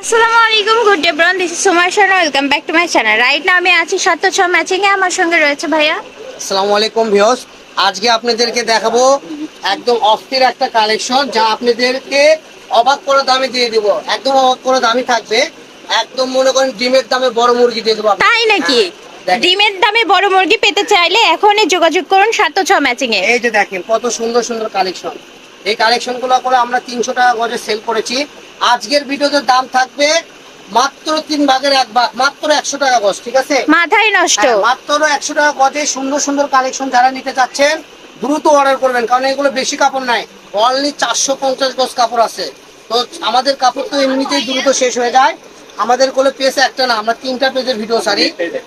আসসালামু আলাইকুম good day ব্রন। This is Sumai Sharma welcome back to my channel right না আমি আছি সাত ছ ম্যাচিং এ। আমার সঙ্গে রয়েছে ভাইয়া। আসসালামু আলাইকুম ভিউয়ার্স আজকে আপনাদেরকে দেখাবো একদম অস্থির একটা কালেকশন যা আপনাদেরকে অবাক করে দামে দিয়ে দিব। একদম অবাক করে দামই থাকবে। একদম মনে করেন ডিমের দামে বড় মুরগি দিয়ে দেবো। তাই নাকি? দেখেন। ডিমের দামে বড় মুরগি পেতে চাইলে এখনই যোগাযোগ করুন সাত ছ ম্যাচিং এ। এই যে দেখেন কত সুন্দর সুন্দর কালেকশন এই কালেকশনগুলো করে আমরা তিনশো টাকা গজে সেল করেছি। আজকের ভিডিওতে দাম থাকবে মাত্র তিন ভাগের এক ভাগ মাত্র একশো টাকা গজ ঠিক আছে? মাথায় নষ্ট। হ্যাঁ, মাত্র একশো টাকা গজে সুন্দর সুন্দর কালেকশন যারা নিতে চাচ্ছেন দ্রুত অর্ডার করবেন কারণ এগুলো বেশি কাপড় নাই। অনলি চারশো পঞ্চাশ গজ কাপড় আছে। তো আমাদের কাপড় তো এমনিতেই দ্রুত শেষ হয়ে যায়। আমাদের কোলে পেজ একটা না আমরা তিনটা পেজের ভিডিও সারি।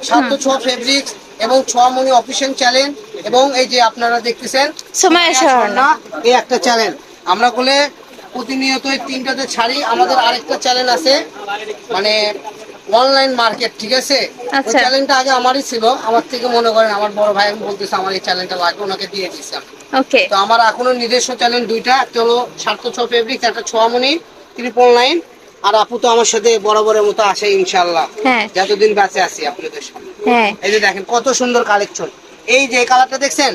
সাত ছ ফেব্রিক্স এবং ছ মনি অফিসিয়াল চ্যালেঞ্জ এবং এই যে আপনারা দেখতেছেন সময় স্বর্ণা এই একটা চ্যানেল আমরা কোলে প্রতিনিয়ত এই তিনটাতে ছাড়ি আমাদের আরেকটা চ্যানেল আছে মানে অনলাইন মার্কেট ঠিক আছে? ওই। চ্যানেলটা আগে আমারই ছিল আমার থেকে মনে করেন আমার বড় ভাই আমি বলতেছে আমার এই চ্যানেলটা লাগবে ওনাকে দিয়ে দিচ্ছি আমি। ওকে তো আমার এখনও নিজস্ব চ্যানেল দুইটা একটা হলো সার্থ ছ ফেব্রিক একটা ছোয়ামণি ট্রিপল নাইন আর আপু তো আমার সাথে বরাবরের মতো আসে ইনশাল্লাহ হ্যাঁ। যতদিন বেঁচে আছি আপনাদের সামনে। হ্যাঁ। এই যে দেখেন কত সুন্দর কালেকশন এই যে কালারটা দেখছেন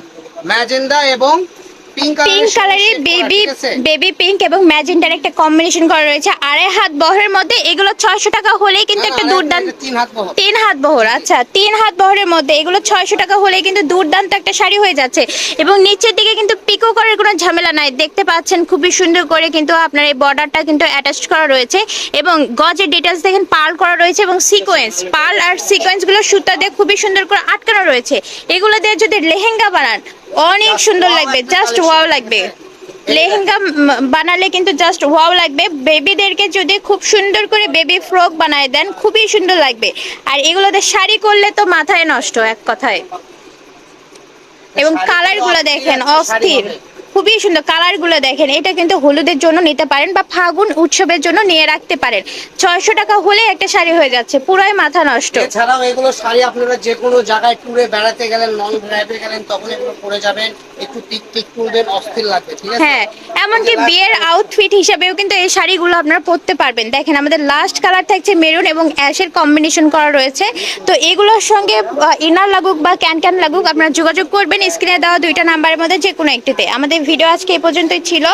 ম্যাজেন্ডা এবং পিঙ্ক কালারের বেবি বেবি পিঙ্ক এবং ম্যাজেন্টার একটা কম্বিনেশন করা রয়েছে। আড়াই হাত বহরের মধ্যে এগুলো ছয়শো টাকা হলেই কিন্তু একটা দুর্দান্ত তিন হাত বহর। আচ্ছা। তিন হাত বহরের মধ্যে এগুলো ছয়শো টাকা হলে কিন্তু দুর্দান্ত একটা শাড়ি হয়ে যাচ্ছে। এবং নিচের দিকে কিন্তু পিকো করার কোনো ঝামেলা নাই। দেখতে পাচ্ছেন খুবই সুন্দর করে কিন্তু আপনার এই বর্ডারটা কিন্তু অ্যাটাচ করা রয়েছে। এবং গজের ডিটেলস দেখেন পাল করা রয়েছে এবং সিকোয়েন্স পাল আর সিকোয়েন্সগুলো সুতা দিয়ে খুবই সুন্দর করে আটকানো রয়েছে। এগুলো দিয়ে যদি লেহেঙ্গা বানান অনেক সুন্দর লাগবে। জাস্ট। ওয়াও লাগবে। লেহেঙ্গা বানালে কিন্তু জাস্ট ওয়াও লাগবে। বেবিদেরকে যদি খুব সুন্দর করে বেবি ফ্রক বানায় দেন খুবই সুন্দর লাগবে। আর এগুলোতে শাড়ি করলে তো মাথায় নষ্ট এক কথায়। এবং কালারগুলো কালারগুলো দেখেন অস্থির। খুবই সুন্দর কালারগুলো দেখেন। এটা কিন্তু হলুদের জন্য নিতে পারেন বা ফাগুন উৎসবের জন্য নিয়ে রাখতে পারেন। ছয়শো টাকা হলে একটা শাড়ি হয়ে যাচ্ছে পুরাই মাথা নষ্ট। এছাড়াও এগুলো শাড়ি আপনারা যে কোনো জায়গায় ট্যুরে বেড়াতে গেলেন লং ড্রাইভে গেলেন তখন এগুলো পরে যাবেন একটু টিক টিক তুলবেন অস্থির লাগবে ঠিক আছে? হ্যাঁ এমনকি বিয়ের আউটফিট হিসেবেও কিন্তু এই শাড়িগুলো আপনারা পরতে পারবেন। দেখেন আমাদের লাস্ট কালার থাকছে মেরুন এবং অ্যাশের কম্বিনেশন করা রয়েছে। তো এগুলোর সঙ্গে ইনার লাগুক বা ক্যান ক্যান লাগুক আপনারা যোগাযোগ করবেন স্ক্রিনে দেওয়া দুইটা নাম্বারের মধ্যে যে কোনো একটিতে। আমাদের ভিডিও আজকে এই পর্যন্তই ছিল।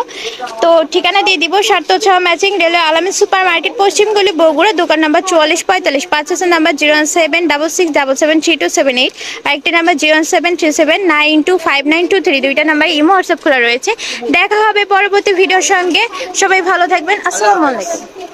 তো ঠিকানা দিয়ে দিব সার্থ ছ ম্যাচিং রেলওয়ে আলামী সুপার মার্কেট পশ্চিমগুলি বগুড়া, দোকান নাম্বার চুয়াল্লিশ পঁয়তাল্লিশ, পাঁচ হাজার number zero one seven double six double seven three two seven eight আরেকটি number zero one seven three seven nine two five nine two three, দুইটা নাম্বার ইমো হোয়াটসঅ্যাপ খোলা রয়েছে। দেখা হবে পরবর্তী ভিডিওর সঙ্গে। সবাই ভালো থাকবেন। আসসালামু আলাইকুম।